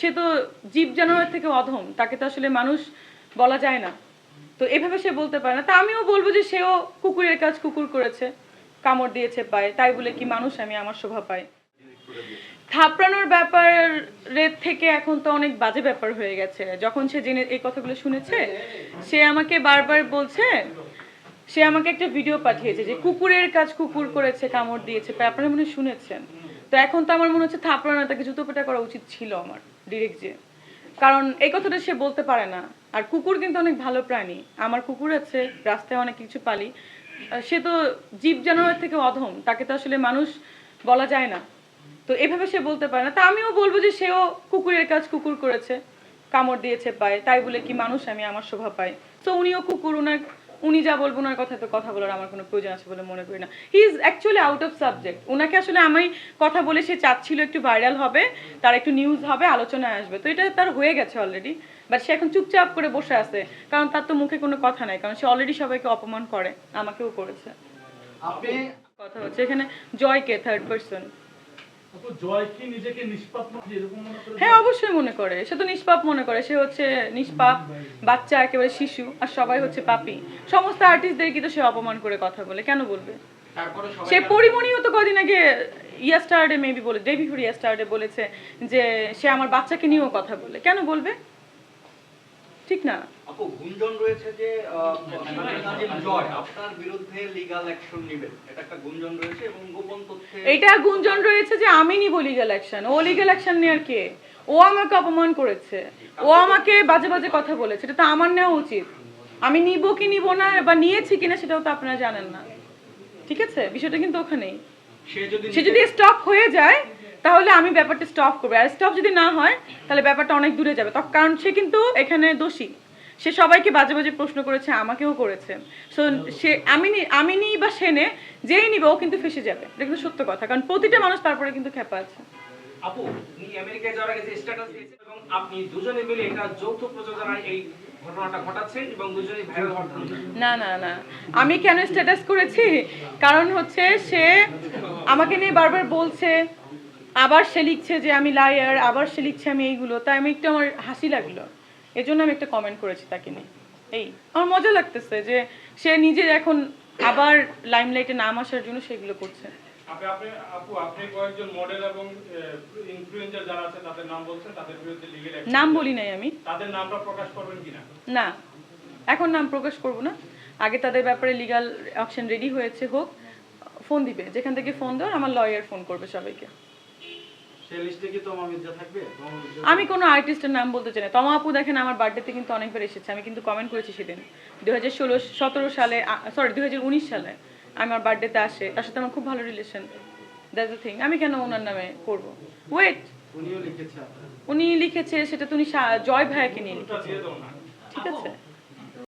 সে তো জীব জানোয়ার থেকে অধম, তাকে তো আসলে মানুষ বলা যায় না। তো এভাবে সে বলতে পারে না। তা আমিও বলব যে সেও কুকুরের কাজ কুকুর করেছে, কামড় দিয়েছে পায়। তাই বলে কি মানুষ আমি আমার শোভা পাই। থাপড়ানোর ব্যাপারের থেকে এখন তো অনেক বাজে ব্যাপার হয়ে গেছে। যখন সে জেনে এই কথাগুলো শুনেছে, সে আমাকে বারবার বলছে, সে আমাকে একটা ভিডিও পাঠিয়েছে যে কুকুরের কাজ কুকুর করেছে, কামড় দিয়েছে আপনারা মনে শুনেছেন। তো এখন তো আমার মনে হচ্ছে থাপড়ানো তাকে জুতো পেটা করা উচিত ছিল আমার। ডিরেক্ট যে। কারণ এই কথাটা সে বলতে পারে না। আর কুকুর কিন্তু অনেক ভালো প্রাণী। আমার কুকুর আছে, রাস্তায় অনেক কিছু পালি। সে তো জীব জানোয়ার থেকে অধম। তাকে তো আসলে মানুষ বলা যায় না। তো এভাবে সে বলতে পারে না। তা আমিও বলব যে সেও কুকুরের কাজ কুকুর করেছে। কামড় দিয়েছে পায়। তাই বলে কি মানুষ আমি আমার শোভা পাই। তো উনিও কুকুর, উনার উনি যা বলব ওনার কথা তো কথা বলার আমার কোনো প্রয়োজন আছে বলে মনে করি না। He is actually out of subject ওনাকে আসলে আমি কথা বলে সে চাচ্ছিল একটু ভাইরাল হবে তার একটু নিউজ হবে আলোচনায় আসবে। তো এটা তার হয়ে গেছে অলরেডি বাট সে এখন চুপচাপ করে বসে আছে। কারণ তার তো মুখে কোনো কথা নাই। কারণ সে অলরেডি সবাইকে অপমান করে। আমাকেও করেছে। আপনি কথা হচ্ছে এখানে জয়কে থার্ড পার্সন হ্যাঁ অবশ্যই মনে করে। সে তো নিষ্পাপ মনে করে। সে হচ্ছে নিষ্পাপ বাচ্চা একেবারে শিশু আর সবাই হচ্ছে পাপি। সমস্ত আর্টিস্টদের কিন্তু সে অপমান করে কথা বলে। কেন বলবে? সে পরিমণিও তো কদিন আগে ইয়াস্টারডে মেবি বলে ডে বিফোর ইয়াস্টারডে বলেছে যে সে আমার বাচ্চাকে নিয়েও কথা বলে। কেন বলবে? ঠিক না। আপু গুঞ্জন রয়েছে যে জয় আপনার বিরুদ্ধে লিগ্যাল অ্যাকশন নেবেন। এটা একটা গুঞ্জন রয়েছে এবং এটা গুঞ্জন রয়েছে যে আমি নিব লিগ্যাল অ্যাকশন ও লিগ্যাল অ্যাকশন নেওয়ার কে? ও আমাকে অপমান করেছে। ও আমাকে বাজে বাজে কথা বলেছে। এটা তো আমার নেওয়া উচিত। আমি নিব কি নিব না বা নিয়েছি কিনা সেটাও তো আপনারা জানেন না। ঠিক আছে? বিষয়টা কিন্তু ওখানেই। সে যদি সে যদি স্টপ হয়ে যায় তাহলে আমি ব্যাপারটা স্টপ করব। আর স্টপ যদি না হয় তাহলে ব্যাপারটা অনেক দূরে যাবে। তখন কারণ সে কিন্তু এখানে দোষী। সে সবাইকে বাজে বাজে প্রশ্ন করেছে আমাকেও করেছে। সো সে আমি নি- আমি নিই বা সে নে যেই নিবে ও কিন্তু ফেসে যাবে। এটা কিন্তু সত্য কথা কারণ প্রতিটা মানুষ তারপরে কিন্তু খেপা আছে। আপু উনি আমেরিকায় যাওয়ার আগে যে স্ট্যাটাস দিয়েছেন এবং আপনি দুজনে মিলে এটা যৌথ প্রযোজনায় এই ঘটনাটা ঘটাচ্ছেন এবং দুজনেই ভাইরাল হওয়ার না না না। আমি কেন স্ট্যাটাস করেছি? কারণ হচ্ছে সে আমাকে নিয়ে বারবার বলছে আবার সে লিখছে যে আমি লায়ার আবার সে লিখছে আমি এইগুলো তাই আমি একটু আমার হাসি লাগল। এজন্য আমি একটা কমেন্ট করেছি তাকে নিয়ে। এই আমার মজা লাগতেছে যে সে নিজে এখন আবার লাইমলাইটে নাম আসার জন্য সেগুলো করছে। আপনি আপনি আপু আপনি কয়েকজন মডেল এবং ইনফ্লুয়েন্সার যারা আছে তাদের নাম বলছেন তাদের বিরুদ্ধে লিগেল নাম বলি নাই আমি। তাদের নামটা প্রকাশ করবেন কিনা? না এখন নাম প্রকাশ করব না। আগে তাদের ব্যাপারে লিগাল অপশন রেডি হয়েছে হোক। ফোন দিবে যেখান থেকে ফোন দেওয়ার আমার লয়ার ফোন করবে সবাইকে। সে লিস্টে কি তোমার মির্জা থাকবে? আমি কোনো আর্টিস্টের নাম বলতে চাই না। তমা আপু দেখেন আমার বার্থডেতে কিন্তু অনেকবার এসেছে। আমি কিন্তু কমেন্ট করেছি সেদিন। দু হাজার ষোলো সতেরো সালে সরি দু হাজার উনিশ সালে আমার বার্থডেতে আসে। তার সাথে আমার খুব ভালো রিলেশন দ্যাটস দ্য থিং আমি কেন ওনার নামে করব? ওয়েট উনিও লিখেছে উনি লিখেছে সেটা তো উনি জয় ভাইয়াকে নিয়ে লিখেছে। দিয়ে দাও না। ঠিক আছে।